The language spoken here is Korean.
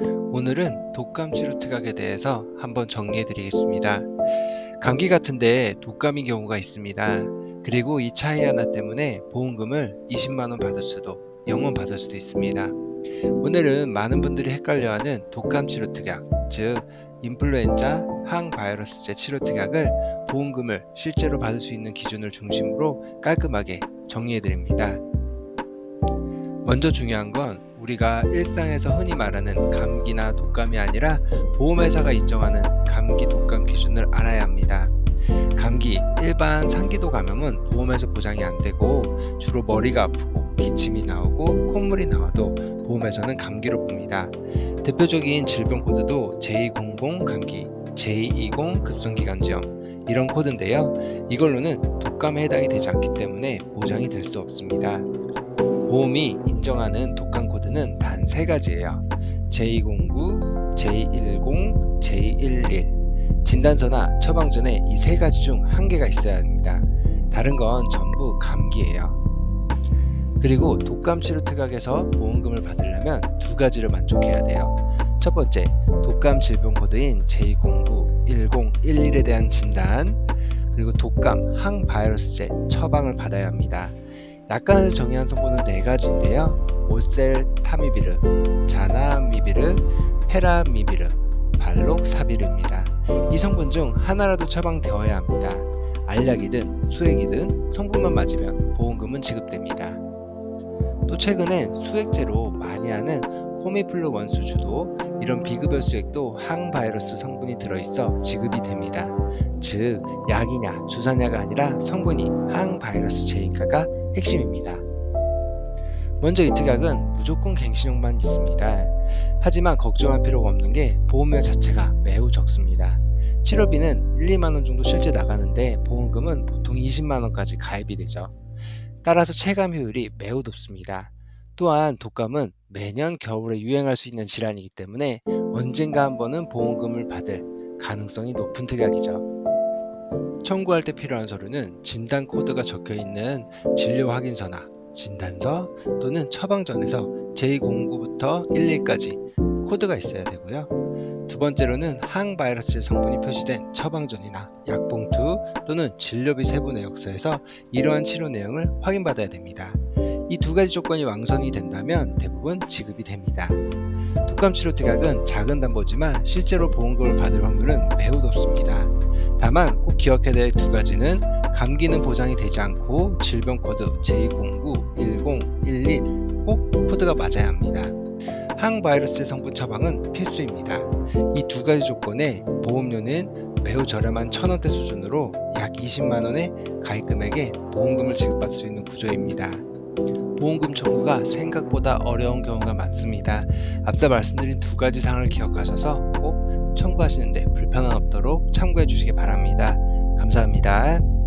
오늘은 독감 치료 특약에 대해서 한번 정리해 드리겠습니다. 감기 같은데 독감인 경우가 있습니다. 그리고 이 차이 하나 때문에 보험금을 20만원 받을 수도 0원 받을 수도 있습니다. 오늘은 많은 분들이 헷갈려하는 독감 치료 특약, 즉 인플루엔자 항바이러스제 치료 특약을 보험금을 실제로 받을 수 있는 기준을 중심으로 깔끔하게 정리해 드립니다. 먼저 중요한 건 우리가 일상에서 흔히 말하는 감기나 독감이 아니라 보험회사가 인정하는 감기 독감 기준을 알아야 합니다. 감기, 일반 상기도 감염은 보험에서 보장이 안 되고 주로 머리가 아프고 기침이 나오고 콧물이 나와도 보험에서는 감기로 봅니다. 대표적인 질병 코드도 J00 감기, J20 급성기관지염 이런 코드인데요. 이걸로는 독감에 해당이 되지 않기 때문에 보장이 될 수 없습니다. 보험이 인정하는 독감 코드는 단 세 가지예요. J09, J10, J11. 진단서나 처방 전에 이 세 가지 중 한 개가 있어야 합니다. 다른 건 전부 감기예요. 그리고 독감 치료 특약에서 보험금을 받으려면 두 가지를 만족해야 돼요. 첫 번째, 독감 질병 코드인 J09, 10, 11에 대한 진단, 그리고 독감 항바이러스제 처방을 받아야 합니다. 약관에서 정의한 성분은 네 가지인데요. 오셀타미비르, 자나미비르, 페라미비르, 발록사비르입니다. 이 성분 중 하나라도 처방되어야 합니다. 알약이든 수액이든 성분만 맞으면 보험금은 지급됩니다. 또 최근엔 수액제로 많이 하는 코미플루 원수주도 이런 비급여 수액도 항바이러스 성분이 들어있어 지급이 됩니다. 즉 약이냐 주사냐가 아니라 성분이 항바이러스 제인가가 핵심입니다. 먼저 이 특약은 무조건 갱신용만 있습니다. 하지만 걱정할 필요가 없는 게 보험료 자체가 매우 적습니다. 치료비는 1, 2만원 정도 실제 나가는데 보험금은 보통 20만원까지 가입이 되죠. 따라서 체감 효율이 매우 높습니다. 또한 독감은 매년 겨울에 유행할 수 있는 질환이기 때문에 언젠가 한 번은 보험금을 받을 가능성이 높은 특약이죠. 청구할 때 필요한 서류는 진단 코드가 적혀 있는 진료 확인서나 진단서 또는 처방전에서 J09부터 11까지 코드가 있어야 되고요. 두 번째로는 항바이러스 성분이 표시된 처방전이나 약봉투 또는 진료비 세부 내역서에서 이러한 치료 내용을 확인받아야 됩니다. 이 두 가지 조건이 왕성이 된다면 대부분 지급이 됩니다. 독감 치료 특약은 작은 담보지만 실제로 보험금을 받을 확률은 매우 높습니다. 다만 꼭 기억해야 될 두 가지는 감기는 보장이 되지 않고 질병 코드 J09, 10, 11 꼭 코드가 맞아야 합니다. 항바이러스 성분 처방은 필수입니다. 이 두 가지 조건에 보험료는 매우 저렴한 1000원대 수준으로 약 20만원의 가입 금액에 보험금을 지급받을 수 있는 구조입니다. 보험금 청구가 생각보다 어려운 경우가 많습니다. 앞서 말씀드린 두 가지 사항을 기억하셔서 꼭 청구하시는데 불편함 없도록 참고해 주시기 바랍니다. 감사합니다.